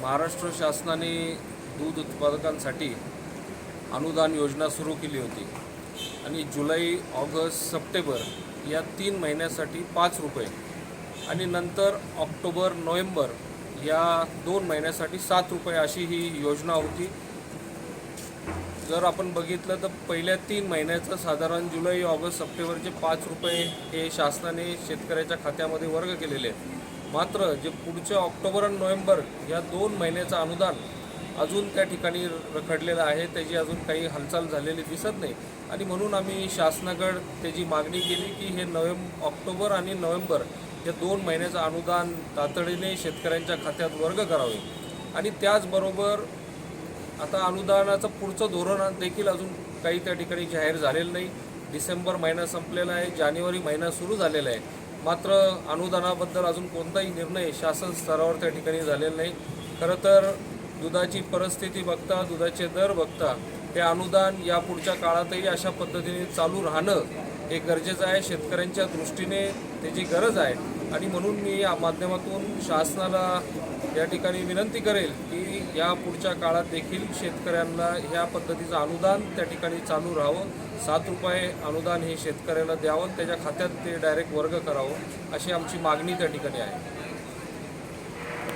महाराष्ट्र शासनाने दूध उत्पादकांसाठी अनुदान योजना सुरू केली होती. आणि जुलै ऑगस्ट सप्टेंबर या तीन महिन्यासाठी पाच रुपये आणि नंतर ऑक्टोबर नोव्हेंबर या दोन महिन्यासाठी सात रुपये अशी ही योजना होती. जर आपण बघितलं तर पहिल्या तीन महिन्याचं साधारण जुलै ऑगस्ट सप्टेंबरचे पाच रुपये हे शासनाने शेतकऱ्याच्या खात्यामध्ये वर्ग केलेले आहेत. मात्र जे पुढच्या ऑक्टोबर आणि नोव्हेंबर या दोन महिन्याचं अनुदान अजून त्या ठिकाणी रखडलेलं आहे त्याची अजून काही हालचाल झालेली दिसत नाही. आणि म्हणून आम्ही शासनाकड त्याची मागणी केली की हे नोव्हेंबर ऑक्टोबर आणि नोव्हेंबर या दोन महिन्याचं अनुदान तातडीने शेतकऱ्यांच्या खात्यात वर्ग करावे. आणि त्याचबरोबर आता अनुदानाचं पुढचं धोरण देखील अजून काही त्या ठिकाणी जाहीर झालेलं नाही. डिसेंबर महिना संपलेला आहे जानेवारी महिना सुरू झालेला आहे. मात्र अनुदानाबद्दल अजून कोणताही निर्णय शासन स्तरावर त्या ठिकाणी झालेला नाही. खरं तर दुधाची परिस्थिती बघता दुधाचे दर बघता हे अनुदान या पुढच्या काळातही अशा पद्धतीने चालू राहणं हे गरजेचं आहे. शेतकऱ्यांच्या दृष्टीने त्याची गरज आहे. आणि म्हणून मी या माध्यमातून शासनाला या ठिकाणी विनंती करेल की या पुढच्या काळात देखील शेतकऱ्यांना ह्या पद्धतीचं अनुदान त्या ठिकाणी चालू राहावं. सात रुपये अनुदान हे शेतकऱ्याला द्यावं त्याच्या खात्यात ते डायरेक्ट वर्ग करावं अशी आमची मागणी त्या ठिकाणी आहे.